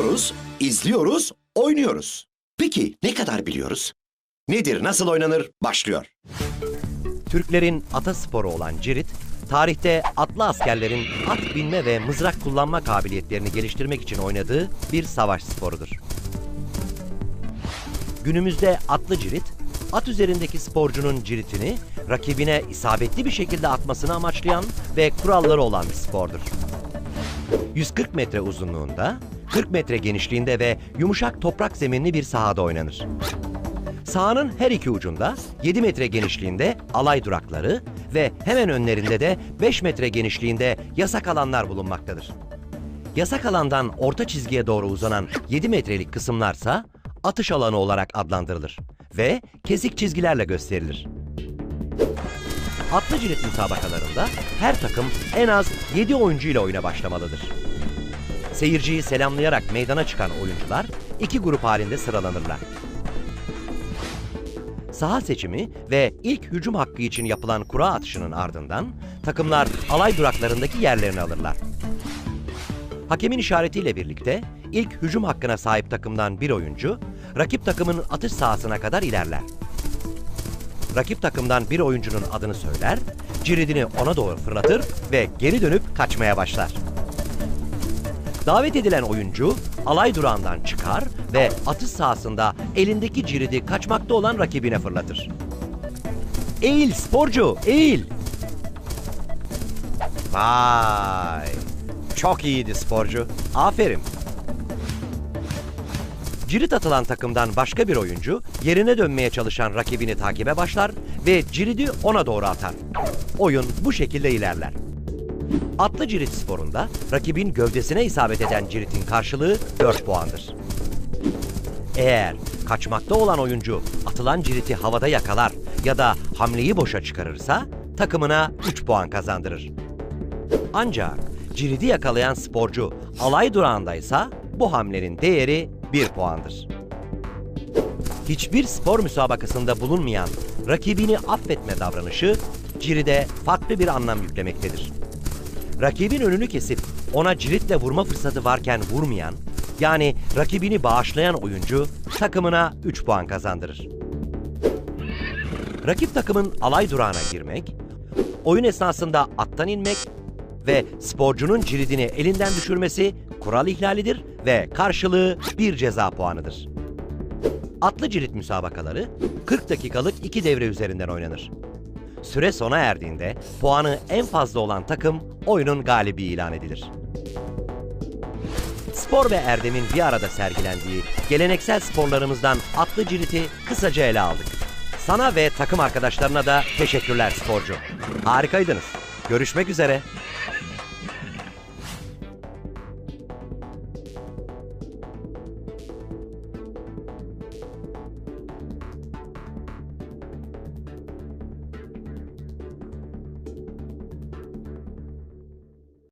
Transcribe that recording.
duyuyoruz, izliyoruz, oynuyoruz. Peki ne kadar biliyoruz? Nedir, nasıl oynanır? Başlıyor. Türklerin atasporu olan cirit, tarihte atlı askerlerin at binme ve mızrak kullanma kabiliyetlerini geliştirmek için oynadığı bir savaş sporudur. Günümüzde atlı cirit, at üzerindeki sporcunun ciritini rakibine isabetli bir şekilde atmasını amaçlayan ve kuralları olan bir spordur. 140 metre uzunluğunda, 40 metre genişliğinde ve yumuşak toprak zeminli bir sahada oynanır. Sahanın her iki ucunda 7 metre genişliğinde alay durakları ve hemen önlerinde de 5 metre genişliğinde yasak alanlar bulunmaktadır. Yasak alandan orta çizgiye doğru uzanan 7 metrelik kısımlarsa atış alanı olarak adlandırılır ve kesik çizgilerle gösterilir. Atlı cirit müsabakalarında her takım en az 7 oyuncu ile oyuna başlamalıdır. Seyirciyi selamlayarak meydana çıkan oyuncular iki grup halinde sıralanırlar. Saha seçimi ve ilk hücum hakkı için yapılan kura atışının ardından takımlar alay duraklarındaki yerlerini alırlar. Hakemin işaretiyle birlikte ilk hücum hakkına sahip takımdan bir oyuncu rakip takımın atış sahasına kadar ilerler. Rakip takımdan bir oyuncunun adını söyler, ciridini ona doğru fırlatır ve geri dönüp kaçmaya başlar. Davet edilen oyuncu alay durağından çıkar ve atış sahasında elindeki ciridi kaçmakta olan rakibine fırlatır. Eğil sporcu, eğil! Vay! Çok iyiydi sporcu. Aferin. Cirit atılan takımdan başka bir oyuncu yerine dönmeye çalışan rakibini takibe başlar ve ciridi ona doğru atar. Oyun bu şekilde ilerler. Atlı cirit sporunda rakibin gövdesine isabet eden ciritin karşılığı 4 puandır. Eğer kaçmakta olan oyuncu atılan ciriti havada yakalar ya da hamleyi boşa çıkarırsa takımına 3 puan kazandırır. Ancak ciridi yakalayan sporcu alay durağındaysa bu hamlenin değeri 1 puandır. Hiçbir spor müsabakasında bulunmayan rakibini affetme davranışı ciride farklı bir anlam yüklemektedir. Rakibin önünü kesip ona ciritle vurma fırsatı varken vurmayan, yani rakibini bağışlayan oyuncu takımına 3 puan kazandırır. Rakip takımın alay durağına girmek, oyun esnasında attan inmek ve sporcunun ciridini elinden düşürmesi kural ihlalidir ve karşılığı bir ceza puanıdır. Atlı cirit müsabakaları 40 dakikalık iki devre üzerinden oynanır. Süre sona erdiğinde puanı en fazla olan takım oyunun galibi ilan edilir. Spor ve erdemin bir arada sergilendiği geleneksel sporlarımızdan atlı ciriti kısaca ele aldık. Sana ve takım arkadaşlarına da teşekkürler sporcu. Harikaydınız. Görüşmek üzere.